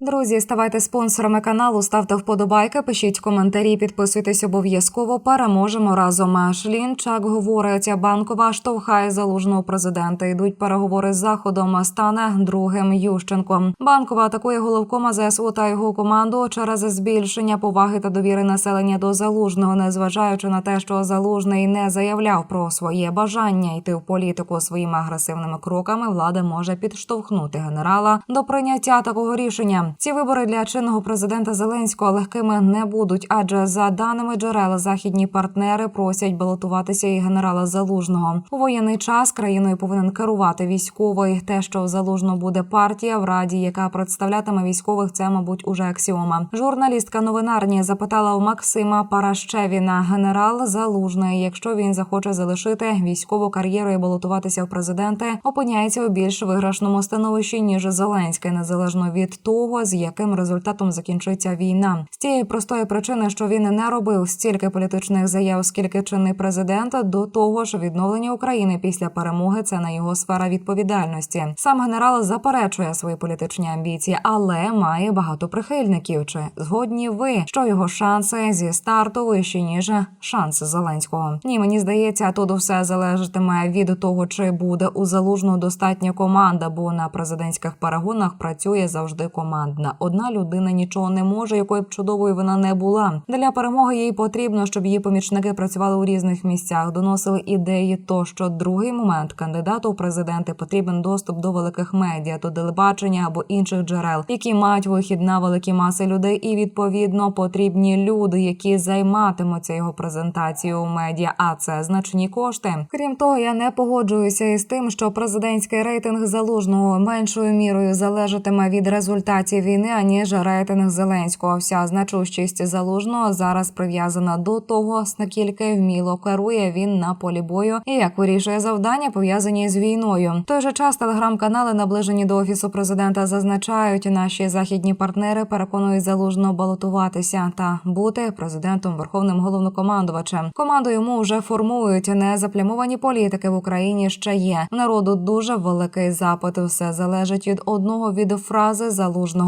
Друзі, ставайте спонсорами каналу, ставте вподобайки, пишіть коментарі, підписуйтесь обов'язково. Переможемо разом. Шлін Чак говорить, банкова штовхає залужного президента. Йдуть переговори з заходом. Стане другим Ющенком. Банкова атакує головкома ЗСУ та його команду через збільшення поваги та довіри населення до залужного, незважаючи на те, що залужний не заявляв про своє бажання йти в політику своїми агресивними кроками. Влада може підштовхнути генерала до прийняття такого рішення. Ці вибори для чинного президента Зеленського легкими не будуть, адже за даними джерел, західні партнери просять балотуватися і генерала Залужного. У воєнний час країною повинен керувати військовий. Те, що в Залужного буде партія в раді, яка представлятиме військових, це мабуть уже аксіома. Журналістка новинарні запитала у Максима Паращевіна, генерал Залужний, якщо він захоче залишити військову кар'єру і балотуватися в президенти, опиняється у більш виграшному становищі ніж Зеленський, незалежно від того, з яким результатом закінчиться війна. З тієї простої причини, що він не робив стільки політичних заяв, скільки чинний президент, до того ж, відновлення України після перемоги це не його сфера відповідальності. Сам генерал заперечує свої політичні амбіції, але має багато прихильників. Чи згодні ви, що його шанси зі старту вищі ніж шанси Зеленського? Ні, мені здається, тут все залежатиме від того, чи буде у залужного достатня команда, бо на президентських перегонах працює завжди командна. Одна людина нічого не може, якою б чудовою вона не була. Для перемоги їй потрібно, щоб її помічники працювали у різних місцях, доносили ідеї. Тощо другий момент кандидату у президенти потрібен доступ до великих медіа, до телебачення або інших джерел, які мають вихід на великі маси людей, і відповідно потрібні люди, які займатимуться його презентацією у медіа. А це значні кошти. Крім того, я не погоджуюся із тим, що президентський рейтинг залужного меншою мірою залежатиме від результатів війни, аніж рейтинг Зеленського. Вся значущість залужного зараз прив'язана до того, наскільки вміло керує він на полі бою і як вирішує завдання, пов'язані з війною. В той же час телеграм-канали, наближені до офісу президента, зазначають, наші західні партнери переконують залужного балотуватися та бути президентом верховним головнокомандувачем. Команду йому вже формують незаплямовані політики в Україні. Ще є народу дуже великий запит. Все залежить від одного від фрази залужного.